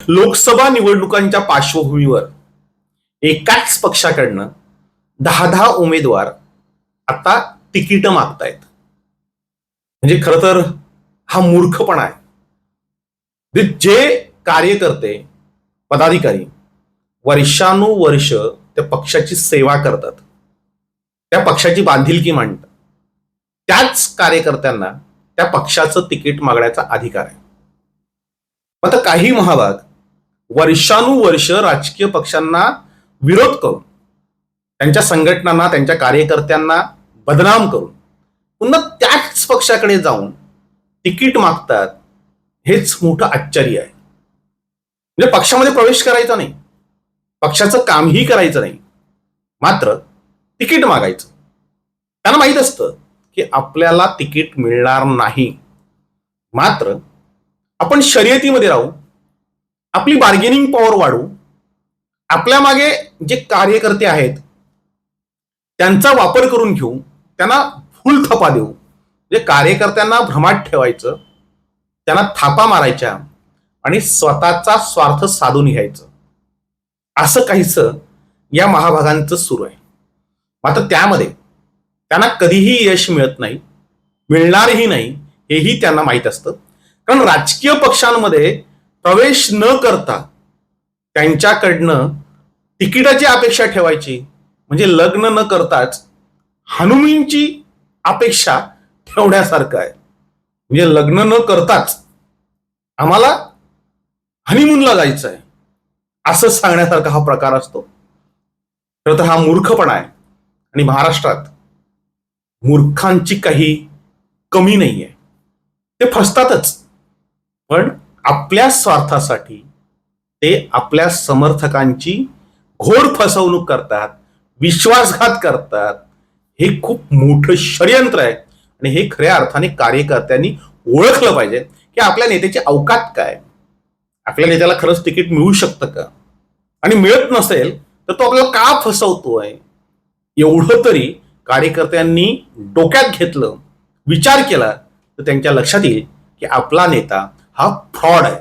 लोकसभा निवडणुकांच्या पार्श्वभूमीवर एकाच पक्षाकडनं दहा दहा उमेदवार आता तिकीट मागतायत. म्हणजे खर तर हा मूर्खपणा आहे. म्हणजे जे कार्यकर्ते पदाधिकारी वर्षानुवर्ष त्या पक्षाची सेवा करतात त्या पक्षाची बांधिलकी मांडतात त्याच कार्यकर्त्यांना त्या पक्षाचं तिकीट मागण्याचा अधिकार आहे. आता काही महाभाग वर्षानुवर्ष राजकीय पक्षांना विरोध करून त्यांच्या संघटनांना त्यांच्या कार्यकर्त्यांना बदनाम करून पुन्हा त्याच पक्षाकडे जाऊन तिकीट मागतात हेच मोठं आश्चर्य आहे. म्हणजे पक्षामध्ये प्रवेश करायचा नाही. पक्षाचं कामही करायचं नाही. मात्र तिकीट मागायचं. त्यांना माहीत असतं की आपल्याला तिकीट मिळणार नाही. मात्र आपण शर्यतीमध्ये राहू आपली बार्गेनिंग पॉवर वाढवू आपल्या मागे जे कार्यकर्ते आहेत त्यांचा वापर करून घेऊ त्यांना फुल थपा देऊ. म्हणजे कार्यकर्त्यांना भ्रमात ठेवायचं त्यांना थापा मारायच्या आणि स्वतःचा स्वार्थ साधून घ्यायचं. असं काहीसं या महाभागांचं सुरू आहे. मात्र त्यामध्ये त्यांना कधीही यश मिळत नाही मिळणारही नाही हेही त्यांना माहीत असतं. कारण राजकीय पक्षांमध्ये प्रवेश न करता त्यांच्याकडनं तिकिटाची अपेक्षा ठेवायची. म्हणजे लग्न न करताच हनुमींची अपेक्षा ठेवण्यासारखं आहे. म्हणजे लग्न न करताच आम्हाला हनीमूनला जायचं आहे असं सांगण्यासारखा हा प्रकार असतो. खरं तर हा मूर्खपणा आहे. आणि महाराष्ट्रात मूर्खांची काही कमी नाही आहे ते फसतातच. पण आपल्या स्वार्थासाठी ते आपल्या समर्थकांची घोर फसवणूक करतात विश्वासघात करतात. हे खूप मोठं षडयंत्र आहे. आणि हे खऱ्या अर्थाने कार्यकर्त्यांनी ओळखलं पाहिजे की आपल्या नेत्याची अवकात काय? आपल्या नेत्याला खरंच तिकीट मिळू शकतं का? आणि मिळत नसेल तर तो आपल्याला का फसवतोय? एवढं तरी कार्यकर्त्यांनी डोक्यात घेतलं विचार केला तर त्यांच्या लक्षात येईल की आपला नेता हा फ्रॉड आहे